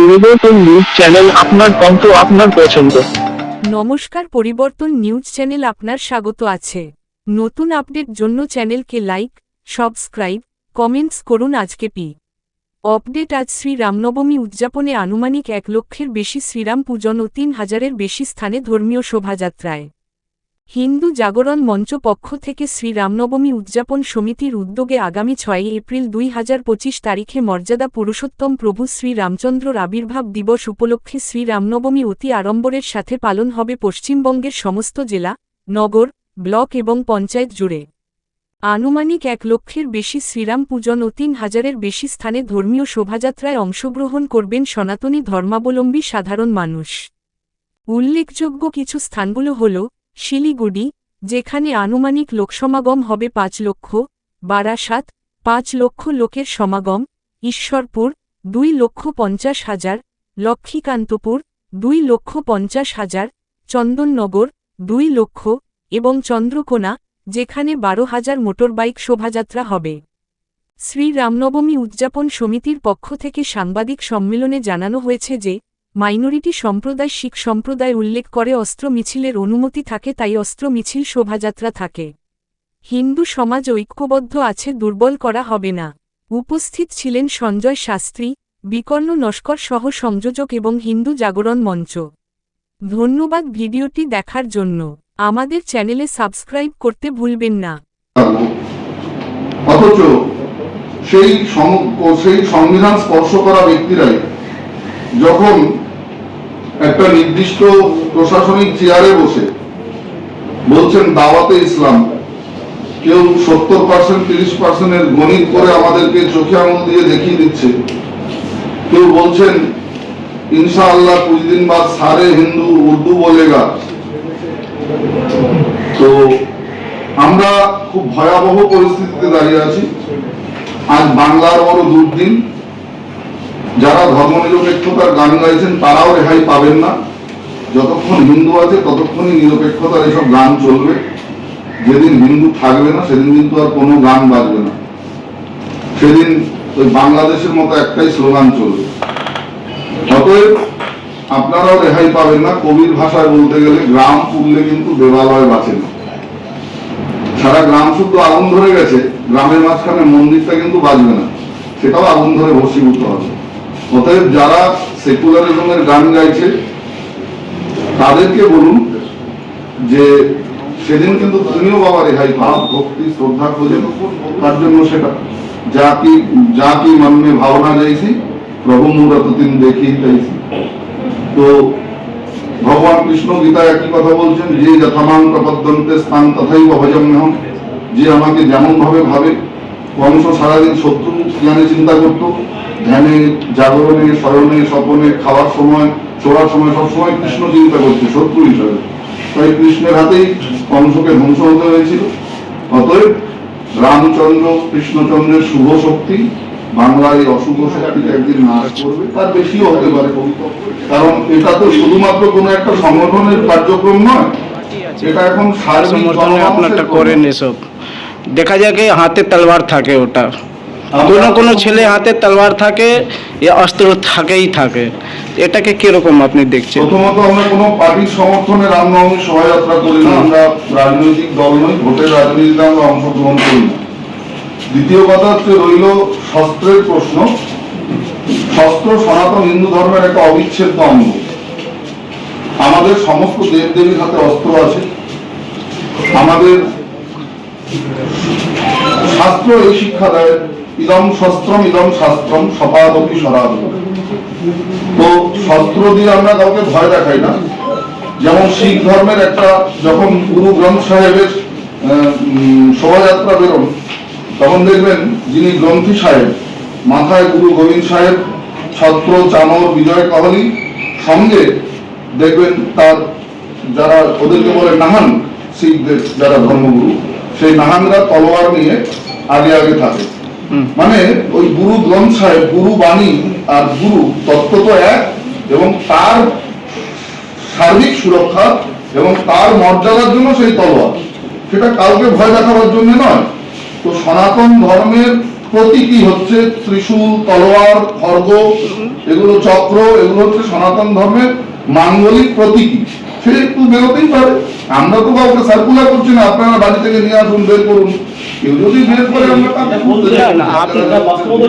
পরিবর্তন news channel আপনার কণ্ঠ, আপনার পছন্দ। নমস্কার, পরিবর্তন নিউজ চ্যানেল আপনার স্বাগত আছে। নতুন আপডেট জন্য চ্যানেলকে লাইক সাবস্ক্রাইব কমেন্টস করুন আজকে পি। আপডেট আজ শ্রী রামনবমী উদযাপনে আনুমানিক এক লক্ষের বেশি শ্রীরাম পূজন ও তিন হাজারের বেশি স্থানে ধর্মীয় শোভাযাত্রায়। হিন্দু জাগরণ মঞ্চ পক্ষ থেকে শ্রী রামনবমী উদযাপন সমিতির উদ্যোগে আগামী ছয় এপ্রিল দুই হাজার পঁচিশ তারিখে মর্যাদা পুরুষোত্তম প্রভু শ্রী রামচন্দ্রর আবির্ভাব দিবস উপলক্ষে শ্রী রামনবমী অতি আড়ম্বরের সাথে পালন হবে পশ্চিমবঙ্গের সমস্ত জেলা, নগর, ব্লক এবং পঞ্চায়েত জুড়ে। আনুমানিক এক লক্ষের বেশি শ্রীরাম পূজন ও তিন হাজারের বেশি স্থানে ধর্মীয় শোভাযাত্রায় অংশগ্রহণ করবেন সনাতনী ধর্মাবলম্বী সাধারণ মানুষ। উল্লেখযোগ্য কিছু স্থানগুলো হল শিলিগুড়ি, যেখানে আনুমানিক লোকসমাগম হবে পাঁচ লক্ষ, বারাসাত, পাঁচ লক্ষ লোকের সমাগম, ঈশ্বরপুর, দুই লক্ষ পঞ্চাশ হাজার, লক্ষ্মীকান্তপুর, দুই লক্ষ পঞ্চাশ হাজার, চন্দননগর, দুই লক্ষ, এবং চন্দ্রকোনা, যেখানে বারো হাজার মোটরবাইক শোভাযাত্রা হবে। শ্রী রামনবমী উদযাপন সমিতির পক্ষ থেকে সাংবাদিক সম্মেলনে জানানো হয়েছে যে মাইনরিটি সম্প্রদায় শিখ সম্প্রদায় উল্লেখ করে অস্ত্র মিছিলের অনুমতি থাকে, তাই অস্ত্র মিছিল শোভাযাত্রা থাকে। হিন্দু সমাজ ঐক্যবদ্ধ আছে, দুর্বল করা হবে না। উপস্থিত ছিলেন সঞ্জয় শাস্ত্রী, বিকর্ণ নস্কর সহ সংযোজক এবং হিন্দু জাগরণ মঞ্চ। ধন্যবাদ ভিডিওটি দেখার জন্য। আমাদের চ্যানেলে সাবস্ক্রাইব করতে ভুলবেন না। অথচ সেই সেই সংবিধান স্পর্শ করা ব্যক্তিরাই যখন একটা নির্দিষ্ট প্রশাসনিক চেয়ারে বসে বলছেন দাওয়াতে ইসলাম। কেউ সত্তর পার্সেন্ট তিরিশ পার্সেন্টের গণিত করে আমাদেরকে চোখে আঙুল দিয়ে দেখিয়ে দিচ্ছে। কেউ বলছেন ইনশা আল্লাহ কুড়ি দিন বাদ সারে হিন্দু উর্দু বলেগা। তো আমরা খুব ভয়াবহ পরিস্থিতিতে দাঁড়িয়ে আছি। আজ বাংলার বড় দুর্দিন। যারা ধর্ম ধর্মনিরপেক্ষতার গান গাইছেন, তারাও রেহাই পাবেন না। যতক্ষণ হিন্দু আছে, ততক্ষণই নিরপেক্ষতার এসব গান চলবে। যেদিন হিন্দু থাকবে না, সেদিন কিন্তু আর কোনো গান বাজবে না। সেদিন ওই বাংলাদেশের মতো একটাই স্লোগান চলবে। অতএব আপনারাও রেহাই পাবেন না। কবির ভাষায় বলতে গেলে গ্রাম পুড়লে কিন্তু দেবালয় বাঁচে না। সারা গ্রাম শুদ্ধ আগুন ধরে গেছে। গ্রামের মাঝখানে মন্দিরটা কিন্তু বাজবে না। সেটাও আগুন ধরে ভস্মীভূত হবে। অতএব যারা সেকুলারিজমের গান গাইছে তাদেরকে বলুন যে সেদিন কিন্তু তুমিও বাবা রেহাই পাও। ভক্তি শ্রদ্ধা খোঁজে। তার জন্য সেটা। যা কি যা কি মন মে ভাবনা যাইছি প্রভু মুরত দিন দেখি তাইছি তো ভগবান কৃষ্ণ গীতায় একই কথা বলছেন যে যথামান প্রপদ্যন্তে স্থান তথাই ভজম্যহম যে আমাকে যেমন ভাবে ভাবে কংস সারাদিন শত্রু জ্ঞানে চিন্তা করতো। ধ্যানে জাগরণে স্মরণে স্বপনে খাওয়ার সময় চড়ার সময় সবসময় কৃষ্ণ চিন্তা করছে শত্রু হিসাবে। তাই কৃষ্ণের হাতেই কংসকে ধ্বংস হতে হয়েছিল। অতএব রামচন্দ্র কৃষ্ণচন্দ্রের শুভ শক্তি বাংলার এই অশুভ শক্তিকে একদিন নাশ করবে। তার বেশিও হতে পারে কারণ এটা তো শুধুমাত্র কোনো একটা সংগঠনের কার্যক্রম নয়। এটা এখন সার্বিক আপনারটা। করেন এসব। দেখা যায় কি হাতে তলোয়ার থাকে ওটা। কোনো কোনো ছেলে হাতে তলোয়ার থাকে এ অস্ত্র থাকেই থাকে। এটাকে কীরকম আপনি দেখছেন? প্রথমত আমরা কোনো পার্টির সমর্থনে রামনবমী শোভাযাত্রা করি না। আমরা রাজনৈতিক দল নই ভোটের রাজনীতিতে আমরা অংশগ্রহণ করি না। দ্বিতীয় কথা হচ্ছে রইল শস্ত্রের প্রশ্ন। শস্ত্র সনাতন হিন্দু ধর্মের একটা অবিচ্ছেদ্য অঙ্গ। আমাদের সমস্ত দেব দেবীর হাতে অস্ত্র আছে। আমাদের শাস্ত্র এই শিক্ষা দেয় ইদম শস্ত্রম, ইদম শাস্ত্রম, সপাদপি সরাদপি তো শস্ত্র দিয়ে আমরা কাউকে ভয় দেখাই না যেমন শিখ ধর্মের একটা যখন গুরু গ্রন্থ সাহেবের শোভাযাত্রা বেরোন তখন দেখবেন যিনি গ্রন্থী সাহেব, মাথায় গুরু গোবিন্দ সাহেব, ছত্র চামর বিজয় কাহলি সঙ্গে দেখবেন তার যারা ওদেরকে বলে নাহান শিখদের, যারা ধর্মগুরু, সেই নাহানরা তলোয়ার নিয়ে আগে আগে থাকে। মানে ওই গুরু গ্রন্থ সাহেব গুরু বাণী আর গুরু তত্ত্ব তো এক এবং তার সার্বিক সুরক্ষা এবং তার মর্যাদার জন্য সেই তলোয়ার। সেটা কাউকে ভয় দেখাবার জন্য নয়। তো সনাতন ধর্মের প্রতীকী হচ্ছে ত্রিশূল, তলোয়ার, খর্গ, এগুলো চক্র, এগুলো হচ্ছে সনাতন ধর্মের মাঙ্গলিক প্রতীকী সে একটু বেরোতেই পারে। আমরা তো কাউকে সার্কুলার করছি না, আপনারা বাড়ি থেকে নিয়ে আসুন, বের করুন।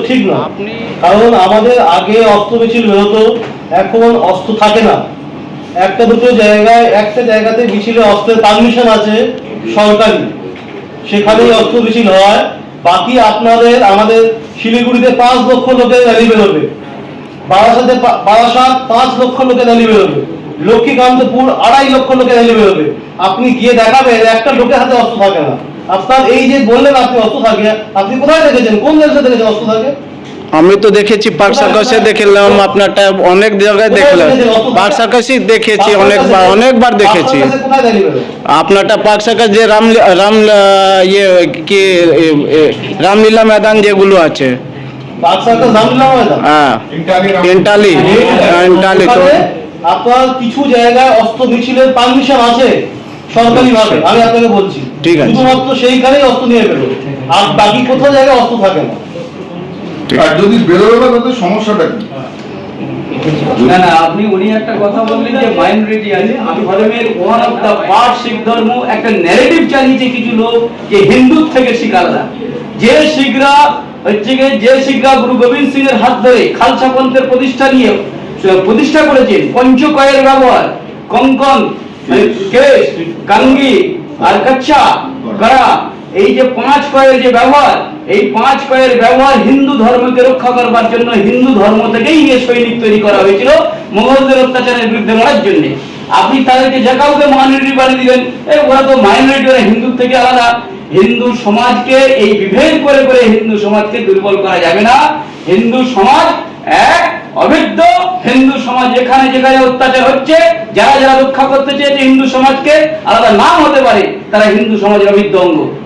ঠিক না। কারণ আমাদের আগে অস্ত্র মিছিল বেরোতো এখন অস্ত্র থাকে না। একটা দুটো জায়গায় একটা জায়গাতে মিছিলে অস্ত্রের পারমিশন আছে সরকারি। সেখানেই অস্ত্র মিছিল হয়। বাকি আপনাদের আমাদের শিলিগুড়িতে পাঁচ লক্ষ লোকের র্যালি বেরোবে। বারাসাতে বারাসাত পাঁচ লক্ষ লোকের র্যালি বেরোবে। লক্ষ্মীকান্তপুর আড়াই লক্ষ লোকের র্যালি বেরোবে। আপনি গিয়ে দেখাবেন একটা লোকের হাতে অস্ত্র থাকে না। আপনার এই যে বললেন আপনি অস্ত্র থাকে আপনি কোথায় দেখেছেন? কোন দেশে দেখেছেন অস্ত্র থাকে? আমি তো দেখেছি পার্ক সার্কাসে দেখলাম আপনারটা অনেক জায়গায় দেখলাম। পার্ক সার্কাসই দেখেছি অনেকবার অনেকবার দেখেছি। আপনারটা পার্ক সার্কাস যে রাম রাম ইয়ে কি রামলীলা ময়দান যেগুলো আছে। জানলাম হয়তো হ্যাঁ। এন্টালি তো। আপনার কিছু জায়গায় অস্ত্র মিছিলের পারমিশন আছে সরকারি ভাবে আমি আপনাকে বলছি। ঠিক আছে। শুধুমাত্র সেইখানেই অস্ত্র নিয়ে বেরোবে আর বাকি কোথাও জায়গায় অস্ত্র থাকে না। আর যদি বেরোবে না তাতে সমস্যাটা কি? না না আপনি উনি একটা কথা বললেন যে মাইনরিটি আছে। আমি ধর্মের one of the part Sikh ধর্ম একটা ন্যারেটিভ চালিয়েছে কিছু লোক যে হিন্দু থেকে শিখ আলাদা। যে শিখরা হচ্ছে গিয়ে যে শিখরা গুরু গোবিন্দ সিং এর হাত ধরে খালসা পন্থের প্রতিষ্ঠা নিয়ে প্রতিষ্ঠা করেছেন। পঞ্চকয়ের ব্যবহার কঙ্কন কেশ কাঙ্গি আর কচ্ছা গড়া এই যে পাঁচ কয়ের যে ব্যবহার, এই পাঁচ কয়ের ব্যবহার হিন্দু ধর্মকে রক্ষা করবার জন্য হিন্দু ধর্ম থেকেই নিয়ে সৈনিক তৈরি করা হয়েছিল মোগলদের অত্যাচারের বিরুদ্ধে লড়ার জন্য। আপনি তাদেরকে যে কাউকে মাইনরিটি বানিয়ে এই ওরা তো মাইনরিটি ওরা হিন্দু থেকে আলাদা। হিন্দু সমাজকে এই বিভেদ করে করে হিন্দু সমাজকে দুর্বল করা যাবে না। হিন্দু সমাজ এক অভিদ্ধ হিন্দু সমাজ যেখানে যেখানে অত্যাচার হচ্ছে, যারা যারা রক্ষা করতে চেয়েছে হিন্দু সমাজকে, আলাদা নাম হতে পারে, তারা হিন্দু সমাজের অবৈধ অঙ্গ।